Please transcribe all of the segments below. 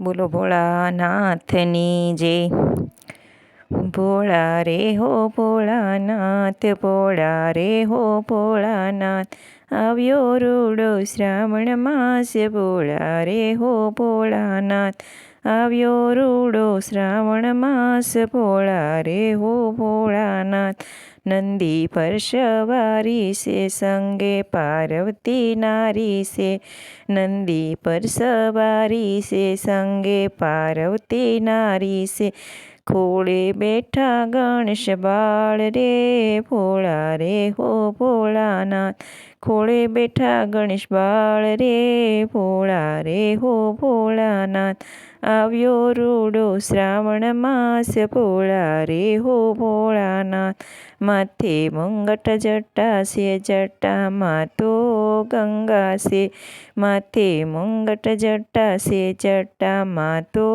બોલો ભોળાનાથની જે. ભોળા રે હો ભોળાનાથ, ભોળા રે હો ભોળાનાથ. આવ્યો રૂડો શ્રાવણ માસ, ભોળા રે હો ભોળાનાથ. આવ્યો રૂડો શ્રાવણ માસ, ભોળા રે હો ભોળાનાથ. નંદી પર સવારી છે સંગે પાર્વતી નારી છે નંદી પર સવારી છે સંગે પાર્વતી નારી છે ખોળે બેઠા ગણેશ બાળ રે ભોળા રે હો ભોળાનાથ ખોળે બેઠા ગણેશ બાળ રે, ભોળા રે, હો ભોળાનાથ. આવ્યો રૂડો શ્રાવણ માસ, ભોળા રે, હો ભોળાનાથ. માથે મુંગટ જટા છે જટામાં તો ગંગા છે માથે મુંગટ જટા છે જટામાં તો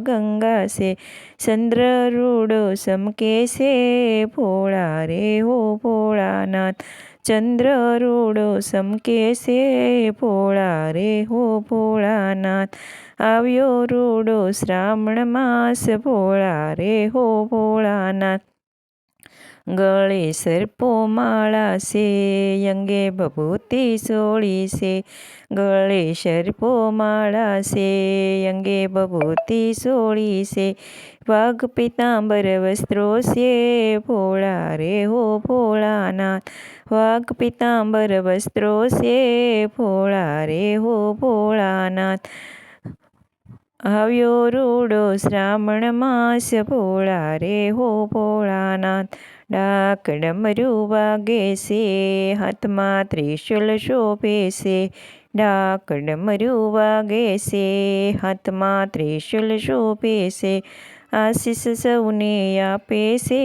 ગંગા છે ચંદ્ર રૂડો સમકે છે ભોળા રે, હો ભોળાનાથ. ચંદ્ર રૂડો સમકે છે ભોળા રે હો ભોળાનાથ આવ્યો રૂડો શ્રાવણ માસ ભોળા રે હો ભોળાનાથ ગળે સર્પો માળા છે અંગે ભભૂતિ સોળી છે ગળે સર્પો માળા છે અંગે ભભૂતિ સોળી છે વાઘ પિતાંબર વસ્ત્રો છે ભોળા રે હો ભોળાનાથ. વાઘ પિતાંબર વસ્ત્રો છે ભોળા રે હો ભોળાનાથ. આવ્યો રૂડો શ્રાવણ માસ ભોળા રે હો ભોળાનાથ. ડાક ડમરું વાગે છે, હાથમાં ત્રિશુલ શોભે છે. ડાક ડમરું વાગે છે, હાથમાં ત્રિશુલ શોભે છે. આશીષ સૌને આપે છે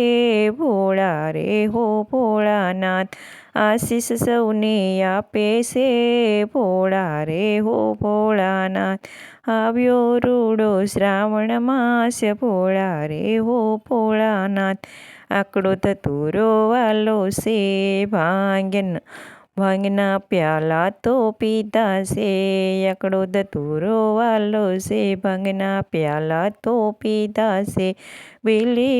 ભોળા રે હો ભોળાનાથ આશીષ સૌને આપે છે ભોળા રે હો ભોળાનાથ આવ્યો રૂડો શ્રાવણ માસ ભોળા રે હો ભોળાનાથ આકડો ધતુરો વાલો છે ભાંગ્યન ભાંગના પ્યાલા તો પીતા છે આકડો ધતુરો વાલો છે, ભાંગના પ્યાલા તો પીધા છે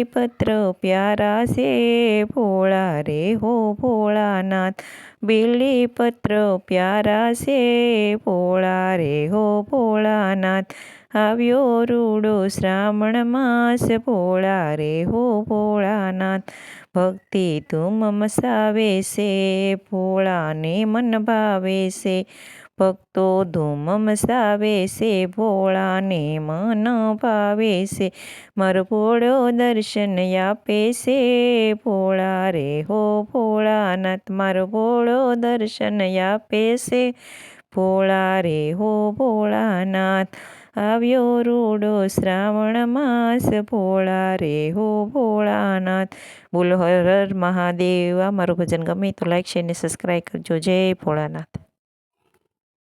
પત્ર પ્યારા છે, ભોળા રે હો ભોળાનાથ પત્ર પ્યારા છે, ભોળા રે હો ભોળાનાથ આવ્યો રૂડો શ્રાવણ માસ ભોળા રે હો ભોળાનાથ ભક્તિ તું મમસાવે છે ભોળાને મન ભાવે છે ભક્તો ધૂમ મસાવે છે ભોળાને મન ભાવે છે મારો ભોળો દર્શન આપે છે ભોળા રે હો ભોળાનાથ મારો ભોળો દર્શન આપે છે ભોળા રે હો ભોળાનાથ આવ્યો રૂડો શ્રાવણ માસ ભોળા રે હો ભોળાનાથ. બોલો હર હર મહાદેવ. આ મારું ભજન ગમે તો લાઈક શેર ને સબસ્ક્રાઈબ કરજો. જય ભોળાનાથ.